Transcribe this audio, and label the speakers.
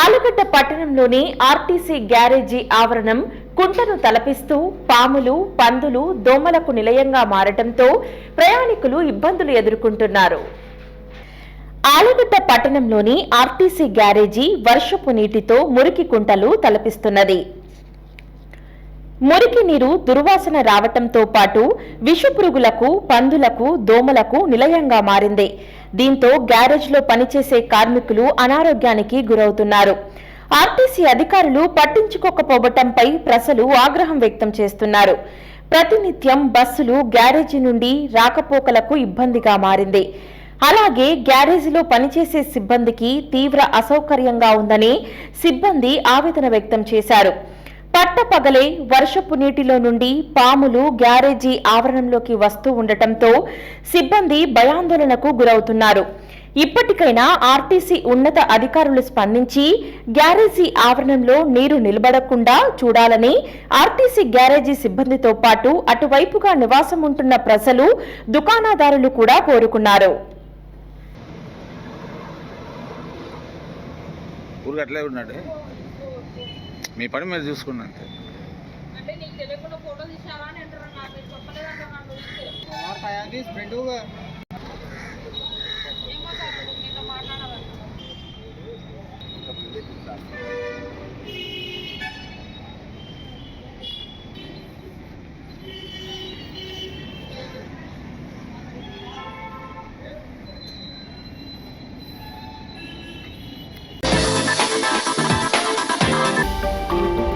Speaker 1: ఆలగడ్డ పట్టణంలోని RTC garage ఆవరణం కుంటను తలపిస్తూ పాములు పందులు దోమలకు నిలయంగా మారటంతో ప్రయాణికులు ఇబ్బందులు ఎదుర్కొంటున్నారు. ఆలగడ్డ పట్టణంలోని ఆర్టీసీ గ్యారేజీ వర్షపు నీటితో మురికి కుంటలు తలపిస్తున్నది. మురికి నీరు దుర్వాసన రావటంతో పాటు విషపురుగులకు పందులకు దోమలకు నిలయంగా మారింది. దీంతో గ్యారేజ్లో పనిచేసే కార్మికులు అనారోగ్యానికి గురవుతున్నారు. ఆర్టీసీ అధికారులు పట్టించుకోకపోవటంపై ప్రజలు ఆగ్రహం వ్యక్తం చేస్తున్నారు. ప్రతినిత్యం బస్సులు గ్యారేజీ నుండి రాకపోకలకు ఇబ్బందిగా మారింది. అలాగే గ్యారేజీలో పనిచేసే సిబ్బందికి తీవ్ర అసౌకర్యంగా ఉందని సిబ్బంది ఆవేదన వ్యక్తం చేశారు. పట్టపగలే వర్షపు నీటిలో నుండి పాములు గ్యారేజీ ఆవరణంలోకి వస్తూ ఉండటంతో సిబ్బంది భయాందోళనకు గురవుతున్నారు. ఇప్పటికైనా ఆర్టీసీ ఉన్నత అధికారులు స్పందించి గ్యారేజీ ఆవరణంలో నీరు నిలబడకుండా చూడాలని ఆర్టీసీ గ్యారేజీ సిబ్బందితో పాటు అటువైపుగా నివాసం ఉంటున్న ప్రజలు దుకాణదారులు కూడా కోరుకున్నారు.
Speaker 2: అట్లే ఉన్నాడు? మీ పని మీరు చూసుకున్నా అంతే.
Speaker 3: అంటే నీకు